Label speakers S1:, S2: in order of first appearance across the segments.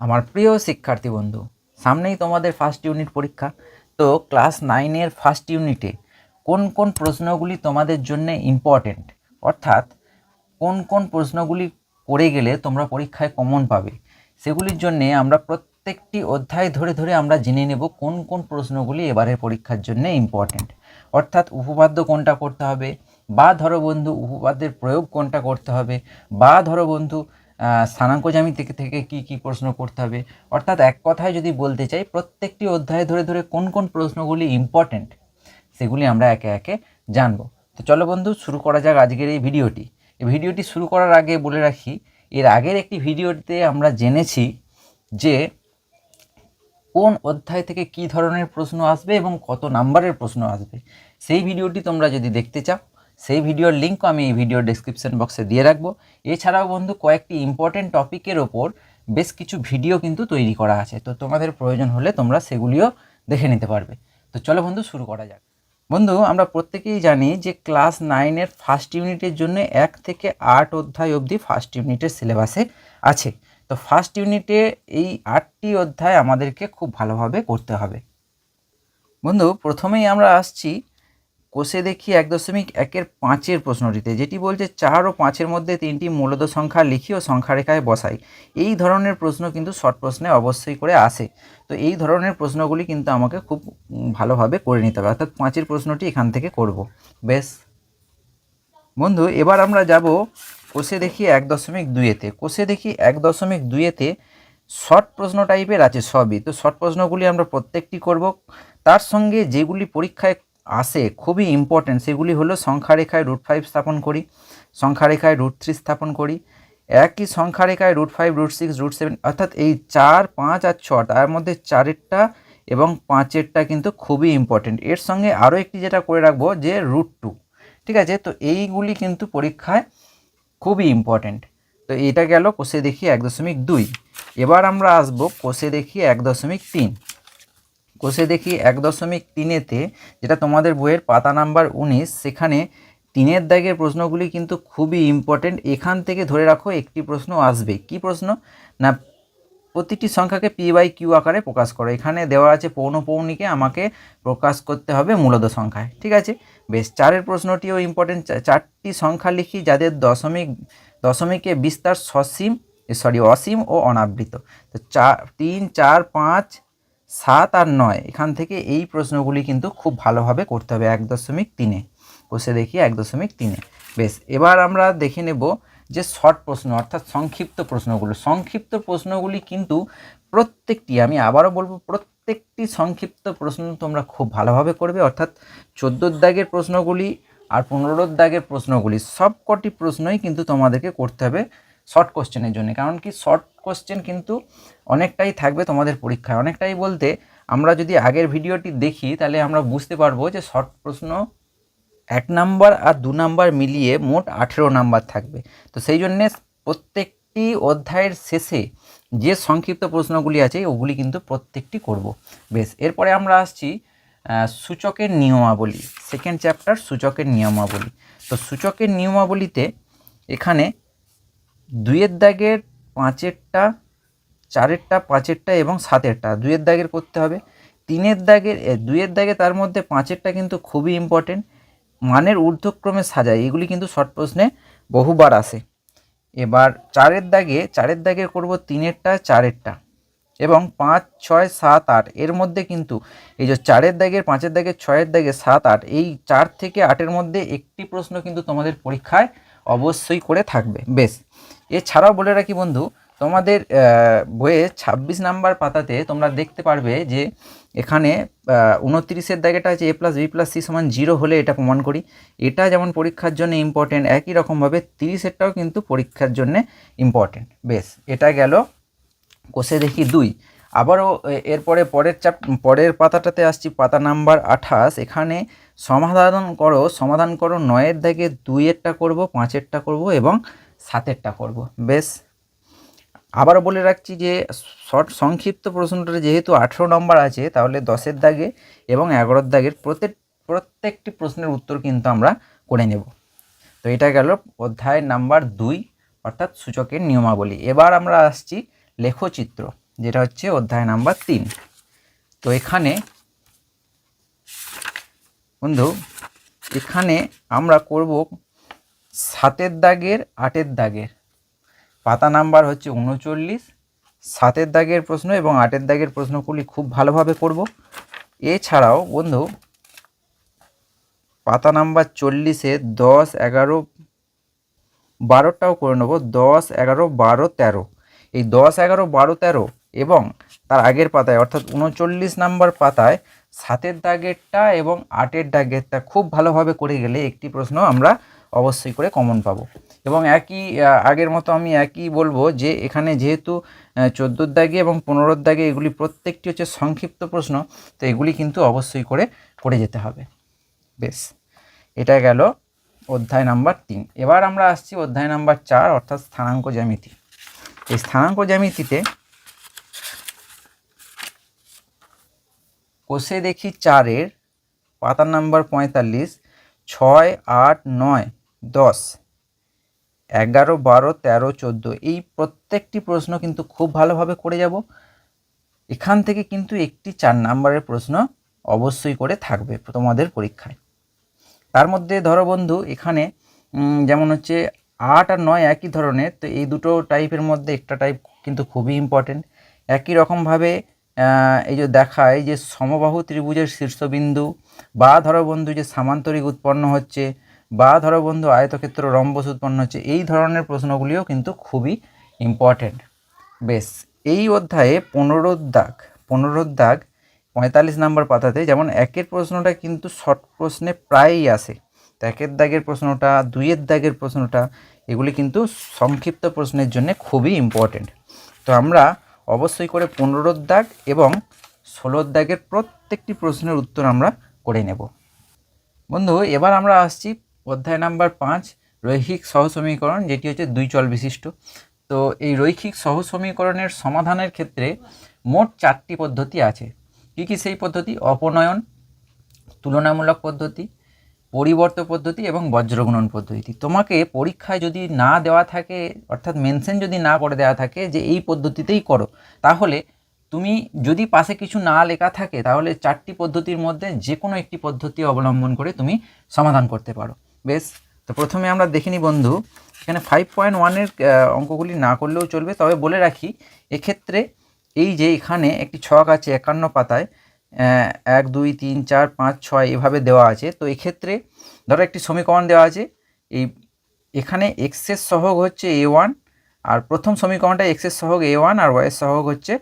S1: আমার প্রিয় শিক্ষার্থী বন্ধু, সামনেই তোমাদের ফার্স্ট ইউনিট পরীক্ষা। তো ক্লাস নাইনের ফার্স্ট ইউনিটে কোন কোন প্রশ্নগুলি তোমাদের জন্য ইম্পর্টেন্ট অর্থাৎ কোন কোন প্রশ্নগুলি করে গেলে তোমরা পরীক্ষায় কমন পাবে? সেগুলির জন্যে আমরা প্রত্যেকটি অধ্যায় ধরে ধরে আমরা জেনে নেব কোন কোন প্রশ্নগুলি এবারের পরীক্ষার জন্য ইম্পর্টেন্ট অর্থাৎ উপপাদ্য কোনটা করতে হবে? বা ধরো বন্ধু, উপপাদ্যের প্রয়োগ কোনটা করতে হবে? বা ধরো বন্ধু স্থানাঙ্ক জ্যামিতি থেকে কী কী প্রশ্ন করতে হবে? অর্থাৎ এক কথায় যদি বলতে চাই, প্রত্যেকটি অধ্যায় ধরে ধরে কোন কোন প্রশ্নগুলি ইম্পর্টেন্ট সেগুলি আমরা একে একে জানব। তো চলো বন্ধু, শুরু করা যাক আজকের এই ভিডিওটি। এই ভিডিওটি শুরু করার আগে বলে রাখি, এর আগের একটি ভিডিওতে আমরা জেনেছি যে কোন অধ্যায় থেকে কি ধরনের প্রশ্ন আসবে এবং কত নাম্বারের প্রশ্ন আসবে। সেই ভিডিওটি তোমরা যদি দেখতে চাও সেই ভিডিওর লিঙ্কও আমি এই ভিডিওর ডেসক্রিপশন বক্সে দিয়ে রাখব। এছাড়াও বন্ধু, কয়েকটি ইম্পর্টেন্ট টপিকের ওপর বেশ কিছু ভিডিও কিন্তু তৈরি করা আছে। তো তোমাদের প্রয়োজন হলে তোমরা সেগুলিও দেখে নিতে পারবে। তো চলো বন্ধু, শুরু করা যাক। বন্ধু, আমরা প্রত্যেকেই জানি যে ক্লাস নাইনের ফার্স্ট ইউনিটের জন্য এক থেকে আট অধ্যায় অবধি ফার্স্ট ইউনিটের সিলেবাসে আছে। তো ফার্স্ট ইউনিটে এই আটটি অধ্যায় আমাদেরকে খুব ভালোভাবে করতে হবে। বন্ধু, প্রথমেই আমরা আসছি কোষে দেখি এক দশমিক একের পাঁচের প্রশ্নটিতে, যেটি বলছে চার ও পাঁচের মধ্যে তিনটি মূলত সংখ্যা লিখি ও সংখ্যা রেখায় বসাই। এই ধরনের প্রশ্ন কিন্তু শর্ট প্রশ্নে অবশ্যই করে আসে। তো এই ধরনের প্রশ্নগুলি কিন্তু আমাকে খুব ভালোভাবে করে নিতে হবে। অর্থাৎ পাঁচের প্রশ্নটি এখান থেকে করব। বেশ। বন্ধু, এবার আমরা যাব কোষে দেখি এক দশমিক দুইয়েতে কোষে দেখি এক দশমিক দুইয়েতে শর্ট প্রশ্ন টাইপের আছে সবই। তো শর্ট প্রশ্নগুলি আমরা প্রত্যেকটি করব। তার সঙ্গে যেগুলি পরীক্ষায় আসে খুবই ইম্পর্ট্যান্ট সেগুলি হলো সংখ্যারেখায় রুট ফাইভ স্থাপন করি, সংখ্যারেখায় রুট থ্রি স্থাপন করি, একই সংখ্যারেখায় root five root six root seven অর্থাৎ এই চার, পাঁচ আর ছ তার মধ্যে চারেরটা এবং পাঁচেরটা কিন্তু খুবই ইম্পর্টেন্ট এর সঙ্গে আরও একটি যেটা করে রাখব যে রুট টু ঠিক আছে? তো এইগুলি কিন্তু পরীক্ষায় খুবই ইম্পর্টেন্ট তো এটা গেল কোষে দেখি এক দশমিক দুই। এবার আমরা আসব কোষে দেখি এক দশমিক তিন। কোষে দেখি এক দশমিক তিনেতে, যেটা তোমাদের বইয়ের পাতা নাম্বার উনিশ, সেখানে তিনের দাগের প্রশ্নগুলি কিন্তু খুবই ইম্পর্টেন্ট এখান থেকে ধরে রাখো, একটি প্রশ্ন আসবে। কি প্রশ্ন? না, প্রতিটি সংখ্যাকে পি বাই কিউ আকারে প্রকাশ করো। এখানে দেওয়া আছে পৌনপৌনিকে আমাকে প্রকাশ করতে হবে মূলত সংখ্যায়, ঠিক আছে? বেশ, চারের প্রশ্নটিও ইম্পর্টেন্ট চারটি সংখ্যা লিখি যাদের দশমিক, দশমিকে বিস্তার সসীম সরি অসীম ও অনাবৃত। তো চার তিন, চার, পাঁচ সাত আর নয়, এখান থেকে এই প্রশ্নগুলি কিন্তু খুব ভালোভাবে করতে হবে এক দশমিক তিনে। বসে দেখি এক দশমিক তিনে। বেশ, এবার আমরা দেখে নেব যে শর্ট প্রশ্ন অর্থাৎ সংক্ষিপ্ত প্রশ্নগুলো। সংক্ষিপ্ত প্রশ্নগুলি কিন্তু প্রত্যেকটি, আমি আবারও বলব, প্রত্যেকটি সংক্ষিপ্ত প্রশ্ন তোমরা খুব ভালোভাবে করবে। অর্থাৎ চোদ্দোর দাগের প্রশ্নগুলি আর পনেরোর দাগের প্রশ্নগুলি, সবকটি প্রশ্নই কিন্তু তোমাদেরকে করতে হবে শর্ট কোশ্চেনের জন্য। কারণ কি শর্ট কোশ্চেন কিন্তু অনেকটাই থাকবে তোমাদের পরীক্ষায়। অনেকটাই বলতে আমরা যদি আগের ভিডিওটি দেখি, তাহলে আমরা বুঝতে পারব যে শর্ট প্রশ্ন এক নাম্বার আর দু নাম্বার মিলিয়ে মোট আঠেরো নাম্বার থাকবে। তো সেই জন্যে প্রত্যেকটি অধ্যায়ের শেষে যে সংক্ষিপ্ত প্রশ্নগুলি আছে, ওগুলি কিন্তু প্রত্যেকটি করব। বেশ, এরপরে আমরা আসছি সূচকের নিয়মাবলী। সেকেন্ড চ্যাপ্টার সূচকের নিয়মাবলী। তো সূচকের নিয়মাবলীতে এখানে দুইয়ের দাগের পাঁচেরটা, চারেরটা, পাঁচেরটা এবং সাতেরটা। দুইয়ের দাগের করতে হবে। তিনের দাগের দুইয়ের দাগে তার মধ্যে পাঁচেরটা কিন্তু খুবই ইম্পর্টেন্ট মানের ঊর্ধ্বক্রমে সাজায় এগুলি কিন্তু শর্ট প্রশ্নে বহুবার আসে। এবার চারের দাগে চারের দাগে করব তিনেরটা, চারেরটা এবং পাঁচ, ছয়, সাত, আট। এর মধ্যে কিন্তু এই যে চারের দাগের, পাঁচের দাগের, ছয়ের দাগে সাত, আট, এই চার থেকে আটের মধ্যে একটি প্রশ্ন কিন্তু তোমাদের পরীক্ষায় অবশ্যই করে থাকবে। বেশ। এছাড়াও বলে রাখি বন্ধু, তোমাদের বইয়ে ছাব্বিশ নাম্বার পাতাতে তোমরা দেখতে পারবে যে এখানে উনত্রিশের দাগেটা আছে A plus, B plus, C সমান জিরো হলে এটা প্রমাণ করি। এটা যেমন পরীক্ষার জন্য ইম্পর্টেন্ট একই রকমভাবে তিরিশেরটাও কিন্তু পরীক্ষার জন্য ইম্পর্টেন্ট বেশ, এটা গেল কোষে দেখি দুই। আবারও এরপরে পরের চাপ, পরের পাতাটাতে আসছি, পাতা নাম্বার আঠাশ। এখানে সমাধান করো সমাধান করো, নয়ের দাগে দুইয়েরটা করব, পাঁচেরটা করব এবং সাতেরটা করব। বেশ। আবার বলে রাখছি যে, শর্ট সংক্ষিপ্ত প্রশ্নটা যেহেতু আঠেরো নম্বর আছে, তাহলে দশের দাগে এবং এগারোর দাগের প্রত্যেক, প্রত্যেকটি প্রশ্নের উত্তর কিন্তু আমরা করে নেব। তো এটা গেল অধ্যায় নাম্বার দুই, অর্থাৎ সূচকের নিয়মাবলী। এবার আমরা আসছি লেখচিত্র, যেটা হচ্ছে অধ্যায় নাম্বার তিন। তো এখানে বন্ধু, এখানে আমরা করব সাতের দাগের আটের দাগের। পাতা নাম্বার হচ্ছে উনচল্লিশ। সাতের দাগের প্রশ্ন এবং আটের দাগের প্রশ্নগুলি খুব ভালোভাবে করব। এছাড়াও বন্ধু, পাতা নাম্বার চল্লিশে দশ, এগারো, বারোটাও করে নেব। দশ, এগারো, বারো, তেরো। এই দশ, এগারো, বারো, তেরো এবং তার আগের পাতায় অর্থাৎ উনচল্লিশ নাম্বার পাতায় সাতের দাগেরটা এবং আটের দাগেরটা খুব ভালোভাবে করে গেলে একটি প্রশ্ন আমরা অবশ্যই করে কমন পাবো। এবং একই আগের মতো আমি একই বলব যে এখানে যেহেতু চোদ্দোর দাগে এবং পনেরোর দাগে এগুলি প্রত্যেকটি হচ্ছে সংক্ষিপ্ত প্রশ্ন, তো এগুলি কিন্তু অবশ্যই করে করে যেতে হবে। বেশ, এটা গেল অধ্যায় নাম্বার তিন। এবার আমরা আসছি অধ্যায় নাম্বার চার, অর্থাৎ স্থানাঙ্ক জ্যামিতি। এই স্থানাঙ্ক জ্যামিতিতে কোষে দেখি চারের পাতা নাম্বার পঁয়তাল্লিশ, ছয়, আট, নয়, দশ, এগারো, বারো, তেরো, চোদ্দ, এই প্রত্যেকটি প্রশ্ন কিন্তু খুব ভালোভাবে করে যাব। এখান থেকে কিন্তু একটি চার নাম্বারের প্রশ্ন অবশ্যই করে থাকবে তোমাদের পরীক্ষায়। তার মধ্যে ধরো বন্ধু, এখানে যেমন হচ্ছে আট আর নয় একই ধরনের, তো এই দুটো টাইপের মধ্যে একটা টাইপ কিন্তু খুবই ইম্পর্টেন্ট একই রকমভাবে এই যে দেখায় যে সমবাহু ত্রিভুজের শীর্ষবিন্দু, বা ধরো বন্ধু যে সামান্তরিক উৎপন্ন হচ্ছে, বা ধরো বন্ধু আয়তক্ষেত্র রম্বস উৎপন্ন হচ্ছে, এই ধরনের প্রশ্নগুলিও কিন্তু খুবই ইম্পর্টেন্ট বেশ, এই অধ্যায়ে পনেরো দাগ পনেরো দাগ পঁয়তাল্লিশ নম্বর পাতাতে যেমন একের প্রশ্নটা কিন্তু শর্ট প্রশ্নে প্রায়ই আসে, তো একের দাগের প্রশ্নটা, দুইয়ের দাগের প্রশ্নটা, এগুলি কিন্তু সংক্ষিপ্ত প্রশ্নের জন্য খুবই ইম্পর্টেন্ট তো আমরা অবশ্যই করে পনেরোর দাগ এবং ষোলোর দাগের প্রত্যেকটি প্রশ্নের উত্তর আমরা করে নেব। বন্ধু, এবার আমরা আসছি অধ্যায় নাম্বার পাঁচ, রৈখিক সহসমীকরণ যেটি হচ্ছে দুই চল বিশিষ্ট। তো এই রৈখিক সহসমীকরণের সমাধানের ক্ষেত্রে মোট চারটি পদ্ধতি আছে। কী কী সেই পদ্ধতি? অপনয়ন, তুলনামূলক পদ্ধতি পরিবর্ত পদ্ধতি এবং বজ্রগুণন পদ্ধতি। তোমাকে পরীক্ষায় যদি না দেওয়া থাকে, অর্থাৎ মেনশন যদি না করে দেওয়া থাকে যে এই পদ্ধতিতেই করো, তাহলে তুমি যদি পাশে কিছু না লেখা থাকে, তাহলে চারটি পদ্ধতির মধ্যে যে কোনো একটি পদ্ধতি অবলম্বন করে তুমি সমাধান করতে পারো। বেশ, তো প্রথমে আমরা দেখিনি বন্ধু, এখানে ফাইভ পয়েন্ট ওয়ানের অঙ্কগুলি না করলেও চলবে। তবে বলে রাখি, এক্ষেত্রে এই যে এখানে একটি ছক আছে একান্ন পাতায় এক, দুই, তিন, চার, পাঁচ, ছয় এভাবে দেওয়া আছে। তো এক্ষেত্রে ধরো একটি সমীকরণ দেওয়া আছে। এই এখানে এক্সের সহগ হচ্ছে এ ওয়ান আর প্রথম সমীকরণটা এক্সের সহগ এ ওয়ান আর ওয়াইয়ের সহগ হচ্ছে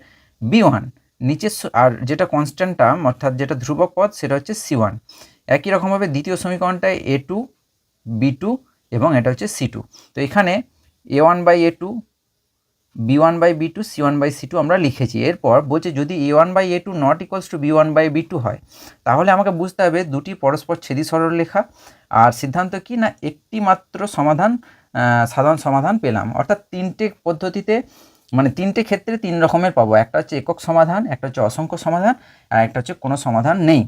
S1: বি ওয়ান নিচের আর যেটা কনস্ট্যান্ট টার্ম অর্থাৎ যেটা ধ্রুবক পদ, সেটা হচ্ছে সি ওয়ান একই রকমভাবে দ্বিতীয় সমীকরণটায় এ টু বি টু এবং এটা হচ্ছে সি টু তো এখানে A one by A two B one by B two C one by C two আমরা লিখেছি। এরপর বলছে, যদি A one by A two not equals to B one by B two হয়, তাহলে আমাকে বুঝতে হবে দুটি পরস্পর ছেদি সরলরেখা আর সিদ্ধান্ত কি না, একটি মাত্র সমাধান সাধারণ সমাধান পেলাম। অর্থাৎ তিনটে পদ্ধতিতে মানে তিনটে ক্ষেত্রে তিন রকমের পাবো। একটা হচ্ছে একক সমাধান, একটা হচ্ছে অসংখ্য সমাধান, আর একটা হচ্ছে কোনো সমাধান নেই।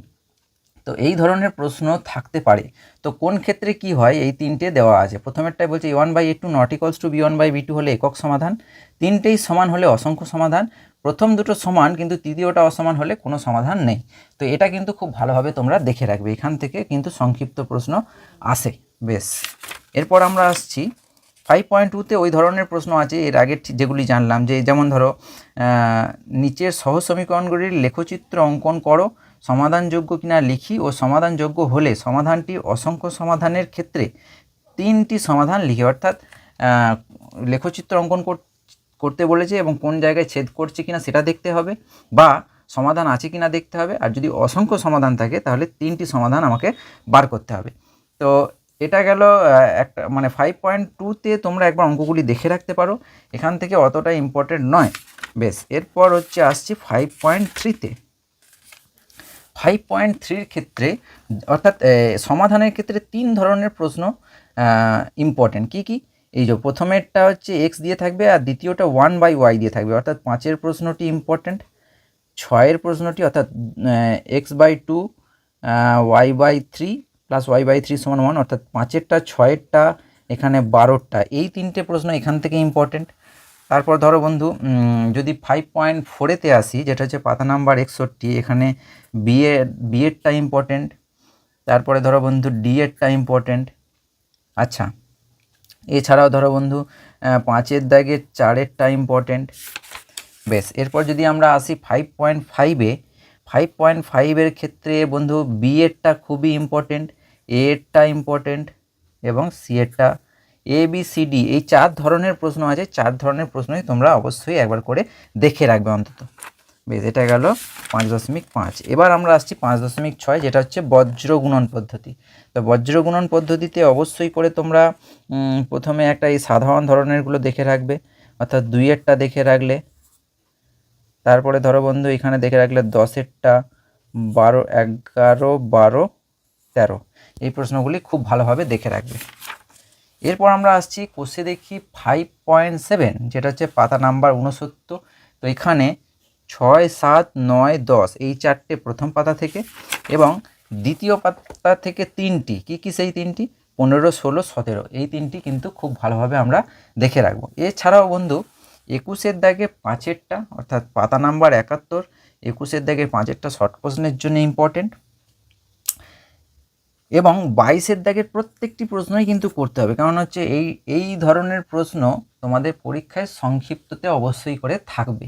S1: তো এই ধরনের প্রশ্ন থাকতে পারে। তো কোন ক্ষেত্রে কি হয়? এই তিনটে দেওয়া আছে। প্রথমেরটাই বলছে one by A two not equals to B one by B two হলে একক সমাধান। তিনটেই সমান হলে অসংখ্য সমাধান। প্রথম দুটো সমান কিন্তু তৃতীয়টা অসমান হলে কোনো সমাধান নেই। তো এটা কিন্তু খুব ভালোভাবে তোমরা দেখে রাখবে। এখান থেকে কিন্তু সংক্ষিপ্ত প্রশ্ন আসে। বেশ। এরপর আমরা আসছি। ফাইভ পয়েন্ট টুতে ওই ধরনের প্রশ্ন আছে। এর আগের যেগুলি জানলাম যে যেমন ধরো নিচের সহ সমীকরণগুলির লেখচিত্র অঙ্কন করো। সমাধানযোগ্য কিনা লিখি ও সমাধানযোগ্য হলে সমাধানটি অসংখ্য সমাধানের ক্ষেত্রে তিনটি সমাধান লিখি, অর্থাৎ লেখচিত্র অঙ্কন কর- করতে বলেছে এবং কোন জায়গায় ছেদ করছে কিনা সেটা দেখতে হবে বা সমাধান আছে কিনা দেখতে হবে। আর যদি অসংখ্য সমাধান থাকে তাহলে তিনটি সমাধান আমাকে বার করতে হবে। তো এটা গেল একটা মানে ফাইভ পয়েন্ট টুতে তোমরা একবার অঙ্কগুলি দেখে রাখতে পারো। এখান থেকে অতটা ইম্পর্টেন্ট নয়। বেশ, এরপর হচ্ছে আসছি ফাইভ পয়েন্ট থ্রিতে ফাইভ পয়েন্ট থ্রির ক্ষেত্রে, অর্থাৎ সমাধানের ক্ষেত্রে তিন ধরনের প্রশ্ন ইম্পর্টেন্ট কি কি? এই যে প্রথমেরটা হচ্ছে এক্স দিয়ে থাকবে আর দ্বিতীয়টা ওয়ান বাই ওয়াই দিয়ে থাকবে। অর্থাৎ পাঁচের প্রশ্নটি ইম্পর্টেন্ট ছয়ের প্রশ্নটি, অর্থাৎ X by two Y by three plus Y by three সমান ওয়ান অর্থাৎ পাঁচেরটা, ছয়েরটা, এখানে বারোটা এই তিনটে প্রশ্ন এখান থেকে ইম্পর্টেন্ট তারপর ধরো বন্ধু যদি ফাইভ পয়েন্ট ফোরেতে আসি, যেটা হচ্ছে পাতা নাম্বার একষট্টি, এখানে বিএ বিএডটা ইম্পর্টেন্ট তারপরে ধরো বন্ধু ডিএডটা ইম্পর্টেন্ট আচ্ছা। এছাড়াও ধরো বন্ধু পাঁচের দাগের চারেরটা ইম্পর্টেন্ট বেশ। এরপর যদি আমরা আসি ফাইভ পয়েন্ট ফাইভে ফাইভ পয়েন্ট ফাইভের ক্ষেত্রে বন্ধু বিএডটা খুবই ইম্পর্টেন্ট এ এরটা ইম্পর্টেন্ট এবং সি এরটা এ বি সি ডি এই চার ধরনের প্রশ্ন আছে, চার ধরনের প্রশ্নই তোমরা অবশ্যই একবার করে দেখে রাখবে অন্তত। বেশ, এটা গেল পাঁচ দশমিক পাঁচ। এবার আমরা আসছি পাঁচ দশমিক ছয়, যেটা হচ্ছে বজ্র গুণন পদ্ধতি। তো বজ্র গুণন পদ্ধতিতে অবশ্যই করে তোমরা প্রথমে একটা এই সাধারণ ধরনেরগুলো দেখে রাখবে, অর্থাৎ দুইয়েরটা দেখে রাখলে, তারপরে ধরো বন্ধু এখানে দেখে রাখলে দশেরটা বারো, এগারো, বারো, তেরো। এই প্রশ্নগুলি খুব ভালোভাবে দেখে রাখবে। এরপর আমরা আসছি কোষে দেখি ফাইভ পয়েন্ট সেভেন যেটা হচ্ছে পাতা নাম্বার উনসত্তর তো এখানে ছয়, সাত, নয়, দশ, এই চারটে প্রথম পাতা থেকে এবং দ্বিতীয় পাতা থেকে তিনটি। কি কি সেই তিনটি? পনেরো, ষোলো, সতেরো। এই তিনটি কিন্তু খুব ভালোভাবে আমরা দেখে রাখব। এছাড়াও বন্ধু, একুশের দাগে পাঁচেরটা, অর্থাৎ পাতা নাম্বার একাত্তর, একুশের দাগে পাঁচেরটা শর্ট প্রশ্নের জন্য ইম্পর্টেন্ট এবং বাইশের দাগের প্রত্যেকটি প্রশ্নই কিন্তু করতে হবে। কারণ হচ্ছে এই এই ধরনের প্রশ্ন তোমাদের পরীক্ষায় সংক্ষিপ্ততে অবশ্যই করে থাকবে।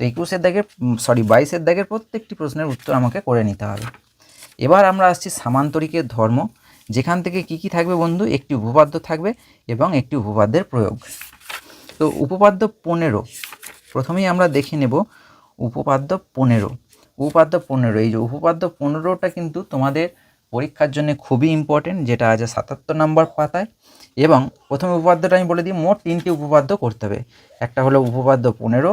S1: তো একুশের দাগের সরি বাইশের দাগের প্রত্যেকটি প্রশ্নের উত্তর আমাকে করে নিতে হবে। এবার আমরা আসছি সামান্তরিকের ধর্ম। যেখান থেকে কি কি থাকবে বন্ধু? একটি উপপাদ্য থাকবে এবং একটি উপপাদ্যের প্রয়োগ। তো উপপাদ্য পনেরো। প্রথমেই আমরা দেখে নেব উপপাদ্য পনেরো। উপপাদ্য পনেরো। এই যে উপপাদ্য পনেরোটা কিন্তু তোমাদের পরীক্ষার জন্য খুবই ইম্পর্টেন্ট যেটা আছে সাতাত্তর নম্বর পাতায়। এবং প্রথম উপপাদ্যটা আমি বলে দিই, মোট তিনটি উপপাদ্য করতে হবে। একটা হলো উপপাদ্য পনেরো,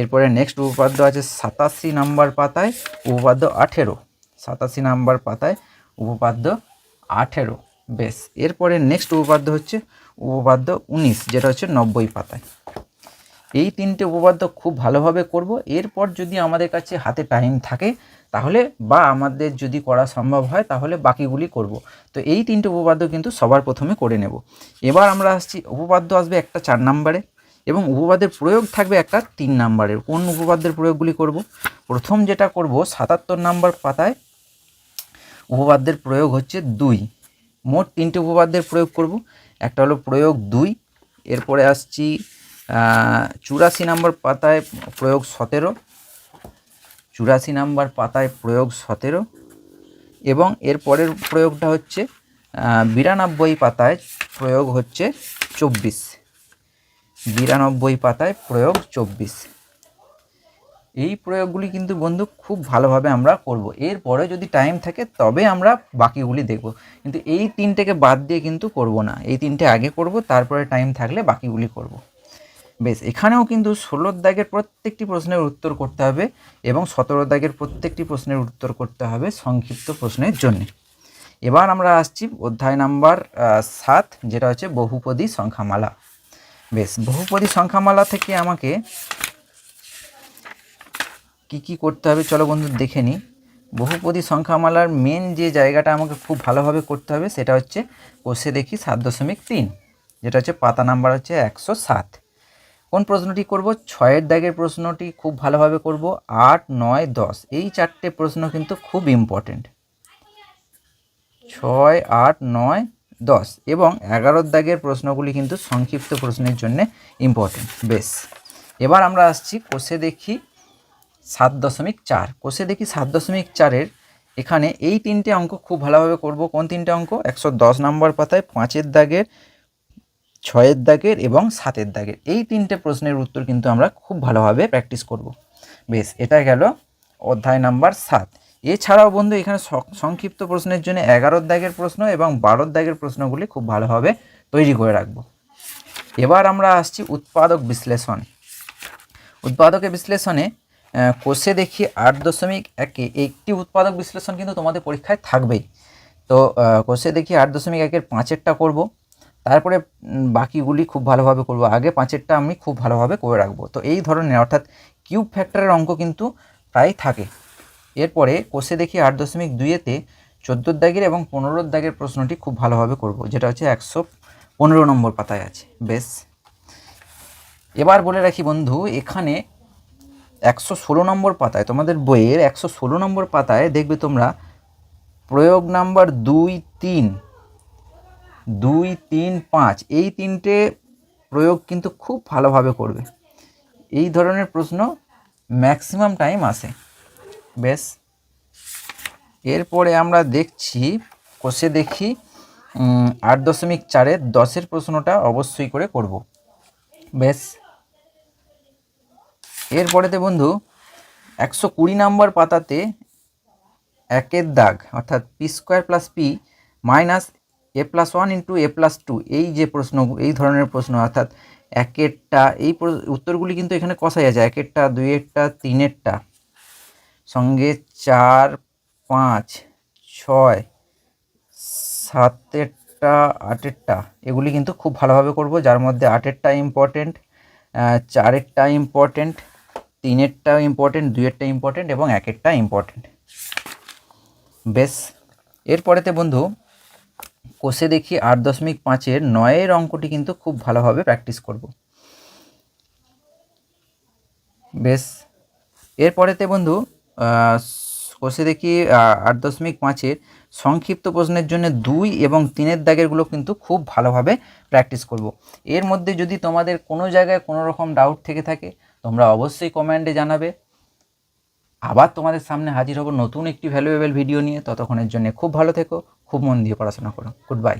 S1: এরপরে নেক্সট উপপাদ্য আছে সাতাশি নাম্বার পাতায়, উপপাদ্য আঠেরো। সাতাশি নাম্বার পাতায়, উপপাদ্য আঠেরো। বেশ, এরপরে নেক্সট উপপাদ্য হচ্ছে উপপাদ্য উনিশ, যেটা হচ্ছে নব্বই পাতায়। এই তিনটে উপপাদ্য খুব ভালোভাবে করব। এরপর যদি আমাদের কাছে হাতে টাইম থাকে তাহলে বা আমাদের যদি করা সম্ভব হয়, তাহলে বাকিগুলি করব। তো এই তিনটে উপপাদ্য কিন্তু সবার প্রথমে করে নেব। এবার আমরা আসছি, উপপাদ্য আসবে একটা চার নাম্বারে এবং উপপাদ্যের প্রয়োগ থাকবে একটা তিন নাম্বারের। কোন উপপাদ্যের প্রয়োগগুলি করব? প্রথম যেটা করব, সাতাত্তর নাম্বার পাতায় উপপাদ্যের প্রয়োগ হচ্ছে দুই। মোট তিনটে উপপাদ্যের প্রয়োগ করব। একটা হলো প্রয়োগ দুই, এরপরে আসছি চুরাশি নাম্বার পাতায় প্রয়োগ সতেরো চুরাশি নাম্বার পাতায় প্রয়োগ সতেরো এবং এর পরের প্রয়োগটা হচ্ছে বিরানব্বই পাতায় প্রয়োগ হচ্ছে চব্বিশ। বিরানব্বই পাতায় প্রয়োগ চব্বিশ। এই প্রয়োগগুলি কিন্তু বন্ধু খুব ভালোভাবে আমরা করব। এরপরে যদি টাইম থাকে, তবে আমরা বাকিগুলি দেখব। কিন্তু এই তিনটেকে বাদ দিয়ে কিন্তু করব না। এই তিনটে আগে করব, তারপরে টাইম থাকলে বাকিগুলি করব। বেশ, এখানেও কিন্তু ষোলোর দাগের প্রত্যেকটি প্রশ্নের উত্তর করতে হবে এবং সতেরো দাগের প্রত্যেকটি প্রশ্নের উত্তর করতে হবে সংক্ষিপ্ত প্রশ্নের জন্য। এবার আমরা আসছি অধ্যায় নাম্বার সাত, যেটা হচ্ছে বহুপদী সংখ্যামালা। বেশ, বহুপদী সংখ্যামালা থেকে আমাকে কি কি করতে হবে চলো বন্ধু দেখে নিই। বহুপদী সংখ্যামালার মেন যে জায়গাটা আমাকে খুব ভালোভাবে করতে হবে সেটা হচ্ছে কোষে দেখি সাত দশমিক তিন, যেটা হচ্ছে পাতা নাম্বার হচ্ছে একশো সাত। কোন প্রশ্নটি করব? ছয়ের দাগের প্রশ্নটি খুব ভালোভাবে করব। আট, নয়, দশ। এই চারটে প্রশ্ন কিন্তু খুব ইম্পর্টেন্ট ছয়, আট, নয়, দশ এবং এগারোর দাগের প্রশ্নগুলি কিন্তু সংক্ষিপ্ত প্রশ্নের জন্য ইম্পর্টেন্ট বেশ। এবার আমরা আসছি কোষে দেখি সাত দশমিক চার। কোষে দেখি সাত দশমিক চারের এখানে এই তিনটে অঙ্ক খুব ভালোভাবে করব। কোন তিনটে অঙ্ক? একশো দশ নম্বর পাতায় পাঁচের দাগের ছয়ের দাগের এবং সাতের দাগের। এই তিনটে প্রশ্নের উত্তর কিন্তু আমরা খুব ভালোভাবে প্র্যাকটিস করব। বেশ, এটা গেল অধ্যায় নাম্বার সাত। এছাড়াও বন্ধু, এখানে সংক্ষিপ্ত প্রশ্নের জন্য এগারোর দাগের প্রশ্ন এবং বারোর দাগের প্রশ্নগুলি খুব ভালোভাবে তৈরি করে রাখব। এবার আমরা আসছি উৎপাদক বিশ্লেষণ। উৎপাদকের বিশ্লেষণে কোষে দেখি আট দশমিক একে একটি উৎপাদক বিশ্লেষণ কিন্তু তোমাদের পরীক্ষায় থাকবেই। তো কোষে দেখি আট দশমিক একের পাঁচেরটা করব। তারপরে বাকিগুলি খুব ভালোভাবে করব। আগে পাঁচেরটা আমি খুব ভালোভাবে করে রাখব। তো এই ধরনের, অর্থাৎ কিউব ফ্যাক্টরের অঙ্ক কিন্তু প্রায় থাকে। এরপরে কোষে দেখি আট দশমিক দুইয়েতে চোদ্দোর দাগের এবং পনেরোর দাগের প্রশ্নটি খুব ভালোভাবে করব, যেটা হচ্ছে একশো পনেরো নম্বর পাতায় আছে। বেশ। এবার বলে রাখি বন্ধু, এখানে একশো ষোলো নম্বর পাতায়, তোমাদের বইয়ের একশো ষোলো নম্বর পাতায় দেখবে তোমরা প্রয়োগ নাম্বার দুই, তিন দুই, তিন, পাঁচ, এই তিনটে প্রয়োগ কিন্তু খুব ভালোভাবে করবে। এই ধরনের প্রশ্ন ম্যাক্সিমাম টাইম আসে। বেশ। এরপরে আমরা দেখছি, কষে দেখি আট দশমিক চারের দশের প্রশ্নটা অবশ্যই করে করব। বেশ। এরপরেতে বন্ধু, একশো কুড়ি নম্বর পাতাতে একের দাগ, অর্থাৎ P square plus P minus A plus one into A plus two এই যে প্রশ্ন, এই ধরনের প্রশ্ন, অর্থাৎ একেরটা, এই উত্তরগুলি কিন্তু এখানে কষাই আছে একেরটা, দুইয়েরটা, তিনেরটা। সঙ্গে চার, পাঁচ, ছয়, সাতেরটা, আটেরটা, এগুলি কিন্তু খুব ভালোভাবে করব, যার মধ্যে আটেরটা ইম্পর্টেন্ট চারেরটা ইম্পর্টেন্ট তিনেরটা ইম্পর্টেন্ট দুইয়েরটা ইম্পর্টেন্ট এবং একেরটা ইম্পর্টেন্ট বেশ, এরপরেতে বন্ধু কোষে দেখি আট দশমিক পাঁচের নয়ের অঙ্কটি কিন্তু খুব ভালোভাবে প্র্যাকটিস করব। বেশ। এরপরেতে বন্ধু কোষে দেখি আট দশমিক পাঁচের সংক্ষিপ্ত প্রশ্নের জন্য দুই এবং তিনের দাগেরগুলো কিন্তু খুব ভালোভাবে প্র্যাকটিস করব। এর মধ্যে যদি তোমাদের কোনো জায়গায় কোনো রকম ডাউট থেকে থাকে, তোমরা অবশ্যই কমেন্টে জানাবে। আবার তোমাদের সামনে হাজির হব নতুন একটি ভ্যালুয়েবল ভিডিও নিয়ে। ততক্ষণের জন্য খুব ভালো থেকো। খুব মন দিয়ে পড়াশোনা করো গুড বাই